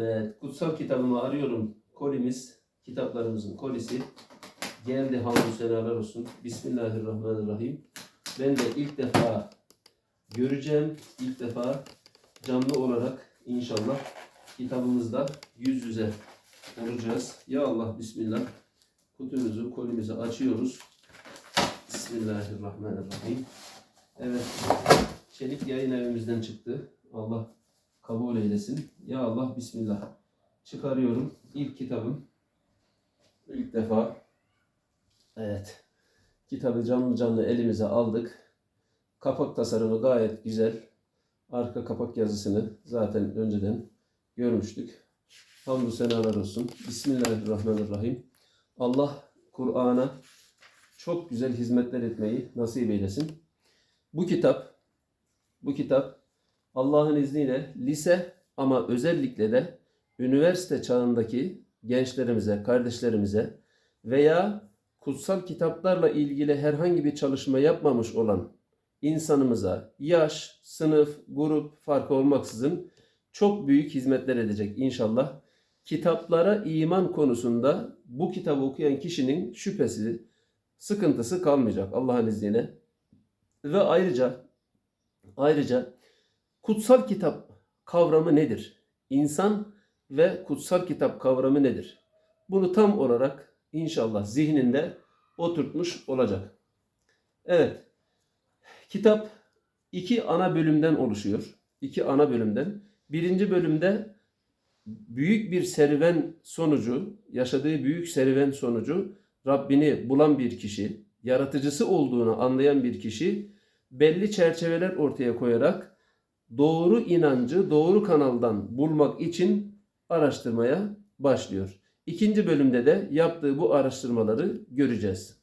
Evet, kutsal kitabımı arıyorum. Kolimiz, kitaplarımızın kolisi geldi hamdü senalar olsun. Bismillahirrahmanirrahim. Ben de ilk defa göreceğim, ilk defa canlı olarak inşallah kitabımızda yüz yüze olacağız. Ya Allah Bismillah. Kutumuzu, kolimizi açıyoruz. Bismillahirrahmanirrahim. Evet, Çelik yayın evimizden çıktı. Allah kabul eylesin. Ya Allah Bismillah. Çıkarıyorum. İlk kitabım. İlk defa. Evet. Kitabı canlı canlı elimize aldık. Kapak tasarımı gayet güzel. Arka kapak yazısını zaten önceden görmüştük. Hamdü senalar olsun. Bismillahirrahmanirrahim. Allah Kur'an'a çok güzel hizmetler etmeyi nasip eylesin. Bu kitap bu kitap Allah'ın izniyle lise ama özellikle de üniversite çağındaki gençlerimize, kardeşlerimize veya kutsal kitaplarla ilgili herhangi bir çalışma yapmamış olan insanımıza yaş, sınıf, grup farkı olmaksızın çok büyük hizmetler edecek inşallah. Kitaplara iman konusunda bu kitabı okuyan kişinin şüphesi, sıkıntısı kalmayacak Allah'ın izniyle. Ve ayrıca ayrıca kutsal kitap kavramı nedir? İnsan ve kutsal kitap kavramı nedir? Bunu tam olarak inşallah zihninde oturtmuş olacak. Evet. Kitap iki ana bölümden oluşuyor. İki ana bölümden. Birinci bölümde büyük bir serüven sonucu, yaşadığı büyük serüven sonucu Rabbini bulan bir kişi, yaratıcısı olduğunu anlayan bir kişi belli çerçeveler ortaya koyarak doğru inancı doğru kanaldan bulmak için araştırmaya başlıyor. İkinci bölümde de yaptığı bu araştırmaları göreceğiz.